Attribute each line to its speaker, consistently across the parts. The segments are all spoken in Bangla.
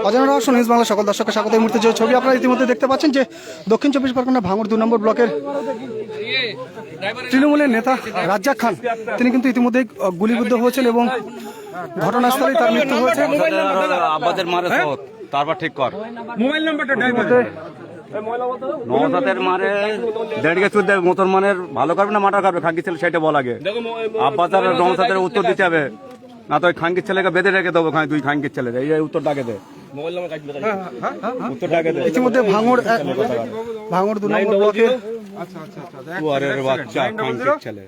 Speaker 1: অজানা রহস্য নিউজ বাংলা সকল দর্শকের স্বাগত। এই মুহূর্তে যে ছবি আপনারা ইতিমধ্যে দেখতে পাচ্ছেন যে দক্ষিণ চব্বিশ পরগনা ভাঙড় দু নম্বর ব্লকের তৃণমূলের নেতা রাজ্জাক খান তিনি কিন্তু ইতিমধ্যেই আহ, গুলিবিদ্ধ হয়েছেন এবং ঘটনাস্থলেই তার মৃত্যু হয়েছে।
Speaker 2: আব্বাদের মারে তারপর ঠিক কর।
Speaker 3: মোবাইল নাম্বারটা ড্রাইভার
Speaker 2: মারে। মতন মানের ভালো করবে না মাটা করবে খাঙ্কি ছেলে সেটা বলা আগে। নওসাতের উত্তর দিতে হবে। না তো ওই খাঙ্কির ছেলেকে বেঁধে রেখে দেবো দুই খাঙ্কির ছেলে এই এই উত্তর ডাকে দে। উত্তর ডাকে দে।
Speaker 1: ইতিমধ্যে ভাঙড় আহ, ভাঙড় দু নম্বর
Speaker 2: তুয়ারের বাচ্চা খাঙ্কির ছেলে।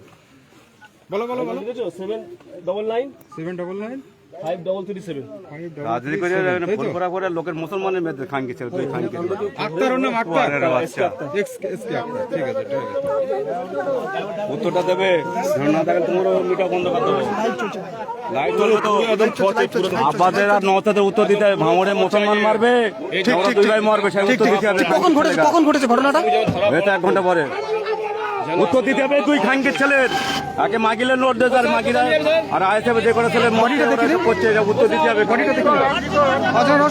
Speaker 3: বলো বলো বলো।
Speaker 4: Seven double nine
Speaker 3: seven double nine
Speaker 4: five double three seven
Speaker 2: রাজনীতি করে ফুরফুরা করে লোকের মুসলমানের মেয়েদের খাঙ্কি ছেলে দুই খাঙ্কি
Speaker 3: আক্তার ওর নাম আক্তার?
Speaker 2: তুয়ারের বাচ্চা।
Speaker 3: এক্স এস কে আক্তার ঠিক আছে ঠিক আছে।
Speaker 2: উত্তরটা দেবে? না দেখেন তোমার মিটা বন্ধ করে দেবো। লাইট চলবে তো আব্বাদের আর উত্তর দিতে হবে। ভাঙড়ে মুসলমান মারবে আমরা দুই ভাই মারবে সেই উত্তর দিতে হবে।
Speaker 1: কখন ঘটেছে কখন ঘটেছে ঘটনাটা?
Speaker 2: এই এক ঘণ্টা পরে। উত্তর দিতে হবে দুই খাঙ্কির ছেলের। আগে মাগিলে নোট দেয় আর মাগিরা আর আইসে যে করে ছেলে মরিটা দেখে করছে এটা উত্তর দিতে হবে।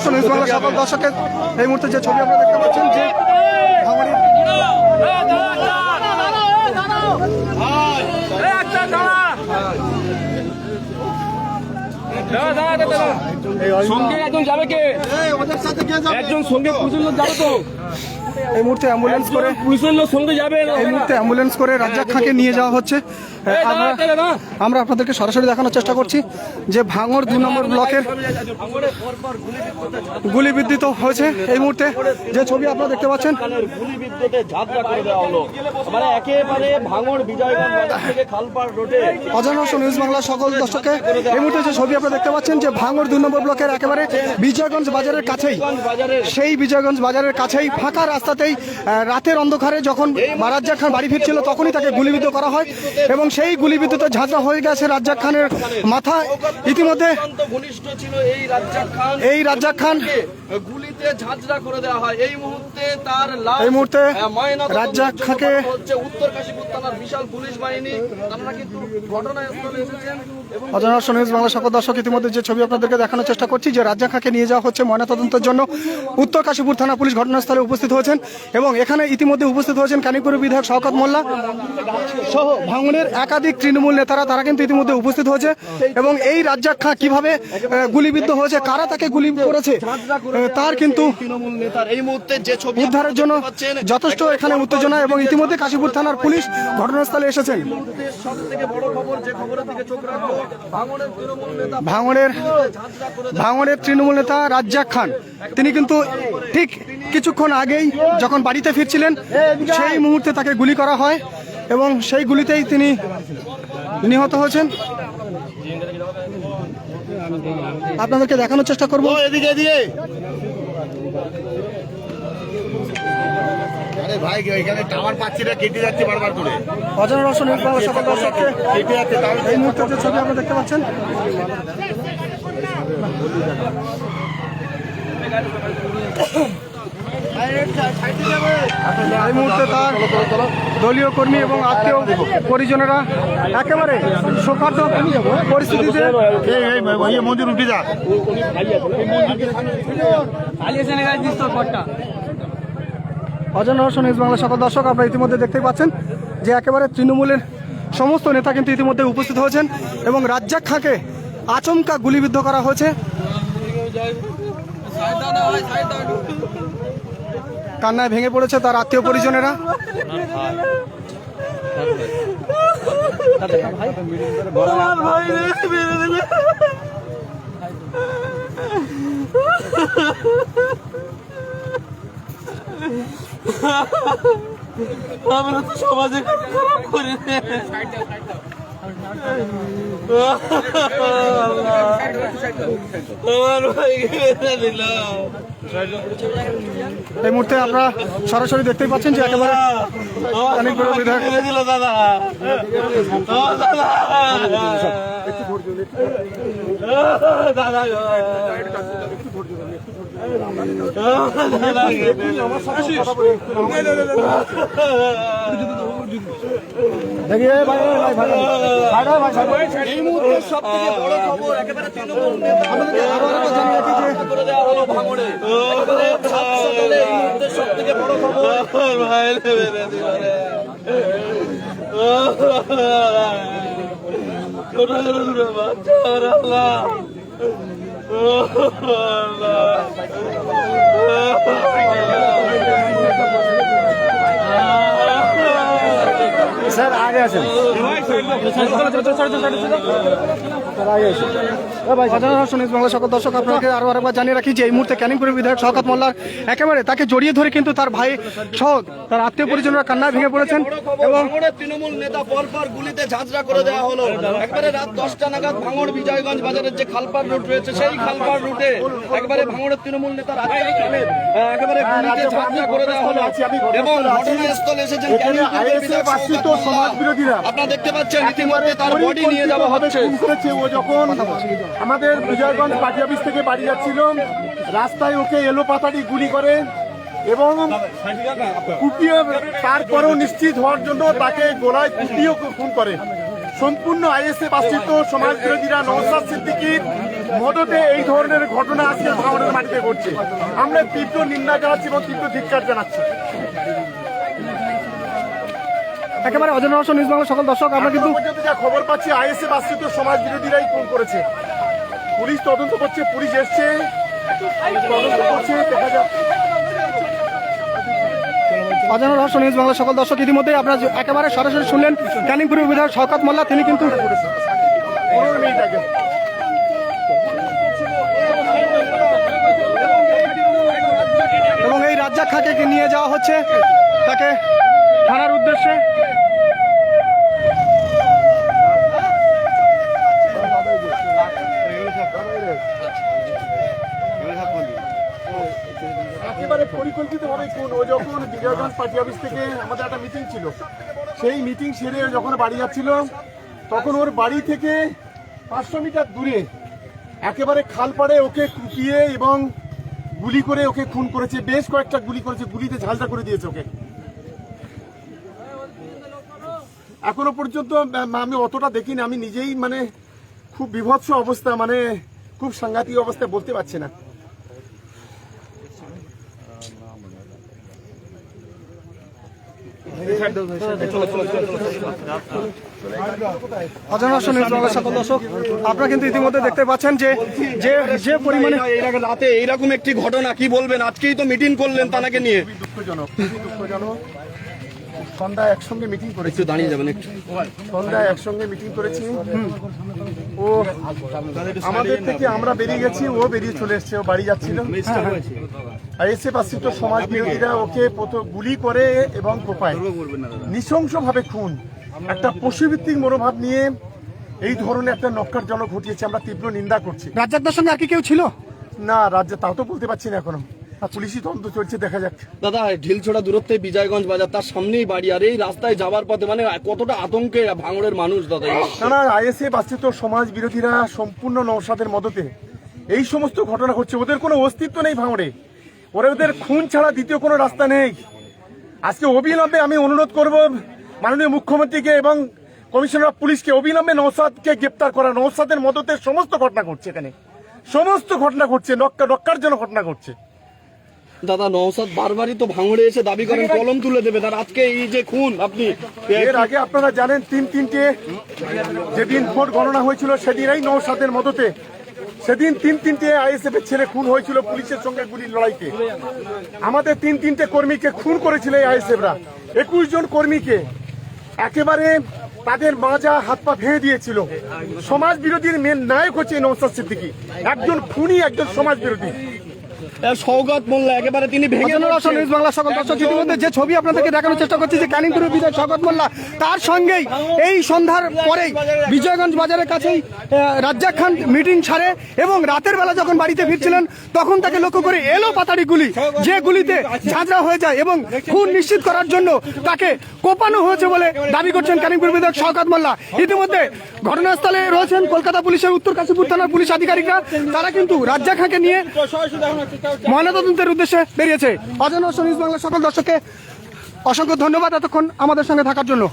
Speaker 1: নিউজ বাংলা সকল দর্শকের এই মুহূর্তে যে ছবি আপনারা দেখতে পাচ্ছেন যে
Speaker 4: সঙ্গে একজন যাবে কে? একজন সঙ্গে পুলিশের লোক যাবে তো?
Speaker 1: এই মুহূর্তে অ্যাম্বুলেন্স করে
Speaker 4: পুলিশের লোক সঙ্গে যাবে
Speaker 1: এই মুহূর্তে অ্যাম্বুলেন্স করে রাজ্জাক খাঁকে নিয়ে যাওয়া হচ্ছে। আমরা আমরা আপনাদেরকে সরাসরি দেখানোর চেষ্টা করছি যে ভাঙড় দু নম্বর ব্লকের গুলিবিদ্যুত হয়েছে। এই মুহূর্তে যে ছবি আপনারা দেখতে পাচ্ছেন
Speaker 4: গুলি বিদ্যুতে ঝাঁঝরা করে দেওয়া হলো। মানে একেবারে ভাঙড় বিজয়গঞ্জ থেকে খালপাড় রোডে।
Speaker 1: অজানস নিউজ বাংলা সকল দর্শককে এই মুহূর্তে যে ছবি আপনারা দেখতে পাচ্ছেন যে ভাঙড় দু নম্বর ব্লকের একেবারে বিজয়গঞ্জ বাজারের কাছেই সেই বিজয়গঞ্জ বাজারের কাছেই ফাঁকা রাস্তাতেই আহ, রাতের অন্ধকারে যখন রাজ্জাক খান বাড়ি ফিরছিল তখনই তাকে গুলিবিদ্ধ করা হয় এবং সেই গুলিবিদ্ধতে ঝাঁঝরা হয়ে গেছে রাজ্জাক খানের মাথা। ইতিমধ্যে
Speaker 4: অত্যন্ত ঘনিষ্ঠ ছিল এই রাজ্জাক খান গুলিতে ঝাঁঝরা করে দেওয়া হয়। এই মুহূর্তে তার
Speaker 1: এই মুহূর্তে রাজ্জাক
Speaker 4: হচ্ছে উত্তর কাশীপুর থানার বিশাল পুলিশ বাহিনী। তারা কিন্তু ঘটনাস্থলে এসেছেন।
Speaker 1: অজানস নিউজ বাংলা সকল দর্শক ইতিমধ্যে যে ছবি আপনাদেরকে দেখানোর চেষ্টা করছি, যে রাজ্জাক খাঁকে নিয়ে যাওয়া হচ্ছে ময়নাতদন্তের জন্য, উত্তর কাশীপুর থানা পুলিশ ঘটনাস্থলে উপস্থিত হয়েছেন এবং এখানে ইতিমধ্যে উপস্থিত হয়েছেন কানিপুর বিধায়ক শওকত মোল্লা সহ ভাঙনের একাধিক তৃণমূল নেতারা, তারা কিন্তু ইতিমধ্যে উপস্থিত হয়েছে এবং এই রাজ্জাক খাঁ কীভাবে গুলিবিদ্ধ হয়েছে, কারা তাকে গুলি করেছে তার কিন্তু
Speaker 4: তৃণমূল
Speaker 1: উদ্ধারের জন্য যথেষ্ট এখানে উত্তেজনা এবং ইতিমধ্যে কাশীপুর থানার পুলিশ ঘটনাস্থলে এসেছেন।
Speaker 4: সব থেকে বড় খবর, যে খবরের দিকে চোখ রাখব
Speaker 1: ভাঙড়ের ভাঙড়ের তৃণমূল নেতা রাজ্জাক খান। তিনি কিন্তু ঠিক কিছুক্ষণ আগেই যখন বাড়িতে ফিরছিলেন, সেই মুহূর্তে তাকে গুলি করা হয় এবং সেই গুলিতেই তিনি নিহত হয়েছেন। আপনাদেরকে দেখানোর চেষ্টা করব।
Speaker 5: এদিকে এদিকে। আরে ভাই এখানে টাওয়ার পাচ্ছি না কেটে যাচ্ছে বারবার করে।
Speaker 1: অজানা রসন সকল দর্শককে
Speaker 5: কেটে যাচ্ছে
Speaker 1: এই মুহূর্তে যে ছবি আপনারা দেখতে পাচ্ছেন। এই মুহূর্তে তার দলীয় কর্মী এবং আত্মীয় পরিজনেরা একেবারে শোকার্ত পরিস্থিতিতে
Speaker 5: এই এই ওই মন্দির উঠে যা।
Speaker 1: অজানা রসন নিউজ বাংলা সকল দর্শক আপনারা ইতিমধ্যে দেখতে পাচ্ছেন যে একেবারে তৃণমূলের সমস্ত নেতা কিন্তু ইতিমধ্যে উপস্থিত হয়েছেন এবং রাজ্জাক খাঁকে আচমকা গুলিবিদ্ধ করা হয়েছে কান্নায় ভেঙে পড়েছে তার আত্মীয় পরিজনেরা
Speaker 4: আমরা তো সমাজে খারাপ করে। আমার ভাই মেরে দিল।
Speaker 1: এই মুহূর্তে আপনারা সরাসরি দেখতেই পাচ্ছেন যে একেবারে অনেক বড় বিধায়ক।
Speaker 4: দিল দাদা। ও দাদা। এই মুহূর্তে সব থেকে বড় খবর একেবারে তৃণমূল খবর
Speaker 1: অজানা রহস্য নিউজ বাংলা সকল দর্শক আপনাকে আরও আরেকবার জানিয়ে রাখি যে এই মুহূর্তে ক্যানিংপুরের বিধায়ক শওকত মোল্লার একেবারে তাকে জড়িয়ে ধরে কিন্তু তার ভাই সহ তার আত্মীয় পরিজনরা কান্নায় ভেঙে পড়েছেন এবং
Speaker 4: ভাঙড়ের তৃণমূল নেতা পরপর গুলিতে ঝাঁঝরা করে দেওয়া হলো। একবারে রাত দশটা নাগাদ ভাঙড় বিজয়গঞ্জ বাজারের যে খালপার রুট রয়েছে সেই খালপার রুটে একবারে ভাঙড়ের তৃণমূল নেতা রাজীব খানের, আহ, একেবারে গুলিতে ঝাঁঝরা করে দেওয়া হলো। এবং ঘটনাস্থলে এসেছেন ক্যানিংপুরের বিধায়ক আপনারা দেখতে পাচ্ছেন ইতিমধ্যে তার বডি নিয়ে যাওয়া হচ্ছে।
Speaker 6: ও যখন আমাদের বিজয়গঞ্জ পার্টি অফিস থেকে বাড়ি যাচ্ছিল। রাস্তায় ওকে এলো পাতাটি গুলি করে এবং কুপিয়ে তারপরেও নিশ্চিত হওয়ার জন্য তাকে গোলায় কুপিয়েও খুন করে। সম্পূর্ণ আইএসএ আশ্রিত সমাজ বিরোধীরা নওসাদ সিদ্দিকির মদতে এই ধরনের ঘটনা আজকে ভাঙনের মাটিতে ঘটছে। আমরা তীব্র নিন্দা জানাচ্ছি এবং তীব্র ধিক্কার জানাচ্ছি।
Speaker 1: একেবারে অজানা রহস্য নিউজ বাংলা সকল দর্শক আমরা কিন্তু
Speaker 6: যা খবর পাচ্ছি আইএসএ আশ্রিত সমাজ বিরোধীরাই খুন করেছে। পুলিশ তদন্ত করছে পুলিশ এসছে। তদন্ত করছে দেখা
Speaker 1: অজানা রহস্য নিউজ বাংলা সকল দর্শক ইতিমধ্যে আপনারা একেবারে সরাসরি শুনলেন ক্যানিংপুরের বিধায়ক শওকত মোল্লা তিনি কিন্তু এবং এই রাজ্জাক খাকে নিয়ে যাওয়া হচ্ছে তাকে থানার উদ্দেশ্যে।
Speaker 6: একেবারে পরিকল্পিত ভাবে খুন ও যখন বিজয়গঞ্জ পার্টি অফিস থেকে আমাদের একটা মিটিং ছিল, সেই মিটিং সেরে যখন বাড়ি যাচ্ছিল, তখন ওর বাড়ি থেকে পাঁচশো মিটার দূরে একেবারে খালপাড়ে ওকে কুপিয়ে এবং গুলি করে ওকে খুন করেছে, বেশ কয়েকটা গুলি করেছে, গুলিতে ঝালটা করে দিয়েছে ওকে। এখনও পর্যন্ত আমি অতটা দেখিনি, আমি নিজেই মানে খুব বিভৎস অবস্থা মানে খুব সাংঘাতিক অবস্থায় বলতে পারছি না।
Speaker 1: অজানা রহস্য সকল দর্শক আপনারা কিন্তু ইতিমধ্যে দেখতে পাচ্ছেন যে যে যে পরিমাণে
Speaker 4: রাতে এইরকম একটি ঘটনা কি বলবেন? আজকেই তো মিটিং করলেন তানাকে নিয়ে।
Speaker 6: দুঃখজনক দুঃখজনক সন্ধ্যায় একসঙ্গে মিটিং করেছি।
Speaker 4: দাঁড়িয়ে যাবেন একটু।
Speaker 6: সন্ধ্যায় একসঙ্গে মিটিং করেছি। ও আমাদের থেকে আমরা বেরিয়ে গেছি ও বেরিয়ে চলে এসেছে ও বাড়ি যাচ্ছিল। সমাজ বিরোধীরা ওকে প্রথম গুলি করে এবং কোপায়। নৃশংসভাবে খুন। একটা পশুভিত্তিক মনোভাব নিয়ে এই ধরনের একটা নক্কারজনক ঘটিয়েছে আমরা তীব্র নিন্দা করছি।
Speaker 1: রাজ্জাকদার সঙ্গে আর কি কেউ ছিল?
Speaker 6: না রাজ্যে তাও তো বলতে পারছি না এখনও। পুলিশি তদন্ত চলছে দেখা যাক।
Speaker 4: দাদা ঢিলছোড়া দূরত্বে বিজয়গঞ্জ বাজার তার সামনেই বাড়ি আর এই রাস্তায় যাবার পথে মানে কতটা আতঙ্কে ভাঙড়ের মানুষ দাদা
Speaker 6: না না আইএসএফ আশ্রিত সমাজ বিরোধীরা সম্পূর্ণ নৌসাদের মদতে এই সমস্ত ঘটনা হচ্ছে ওদের কোনো অস্তিত্ব নেই ভাঙড়ে। ওরা ওদের খুন ছাড়া দ্বিতীয় কোনো রাস্তা নেই। আজকে অবিলম্বে আমি অনুরোধ করব মাননীয় মুখ্যমন্ত্রীকে এবং কমিশনার অফ পুলিশকে অবিলম্বে নৌসাদকে গ্রেপ্তার করা। নৌসাদের মদতে সমস্ত ঘটনা ঘটছে এখানে। সমস্ত ঘটনা ঘটছে নক্কা নক্কার জন্য ঘটনা ঘটছে।
Speaker 4: দাদা নওসাদ বারবারই তো ভাঙড়ে এসে দাবি করেন কলম তুলে দেবে। তার আজকে এই যে খুন আপনি
Speaker 6: এর আগে আপনারা জানেন তিন তিনটে যেদিন ভোট গণনা হয়েছিল সেদিনই নৌসাদের মদতে সেদিন তিন তিনটে আইএসএফ এর ছেলে খুন হয়েছিল পুলিশের সঙ্গে গুলির লড়াইতে। আমাদের তিন তিনটে কর্মীকে খুন করেছিল এই আইএসএফরা। একুশ জন কর্মীকে একেবারে তাদের মাজা হাত পা ভেঙে দিয়েছিল। সমাজ বিরোধীর মেন নায়ক হচ্ছে নৌসাদ সিদ্দিকি। একজন খুনি, একজন সমাজ বিরোধী
Speaker 4: সৌগত মোল্লা একেবারে তিনি ভেঙে
Speaker 1: নিউজ বাংলা সকল দর্শক ইতিমধ্যে যে ছবি আপনাদেরকে দেখানোর চেষ্টা করছি যে ক্যানিংপুরের বিধায়ক শওকত মোল্লা তার সঙ্গেই এই সন্ধ্যার পরেই বিজয়গঞ্জ বাজারের কাছেই রাজ্জাক খান মিটিং ছাড়ে এবং রাতের বেলা যখন বাড়িতে ফিরছিলেন তখন তাকে লক্ষ্য করে এলো পাতাড়ি গুলি যে গুলিতে ঝাঁঝরা হয়ে যায় এবং খুন নিশ্চিত করার জন্য তাকে কোপানো হয়েছে বলে দাবি করছেন ক্যানিংপুর বিধায়ক শওকত মোল্লা। ইতিমধ্যে ঘটনাস্থলে রয়েছেন কলকাতা পুলিশের উত্তর কাশীপুর থানার পুলিশ আধিকারিকরা। তারা কিন্তু রাজ্জাক খাঁকে নিয়ে ময়নাতদন্তের উদ্দেশ্যে বেরিয়েছে। অজন নিউজ বাংলা সকল দর্শককে অসংখ্য ধন্যবাদ এতক্ষণ আমাদের সঙ্গে থাকার জন্য।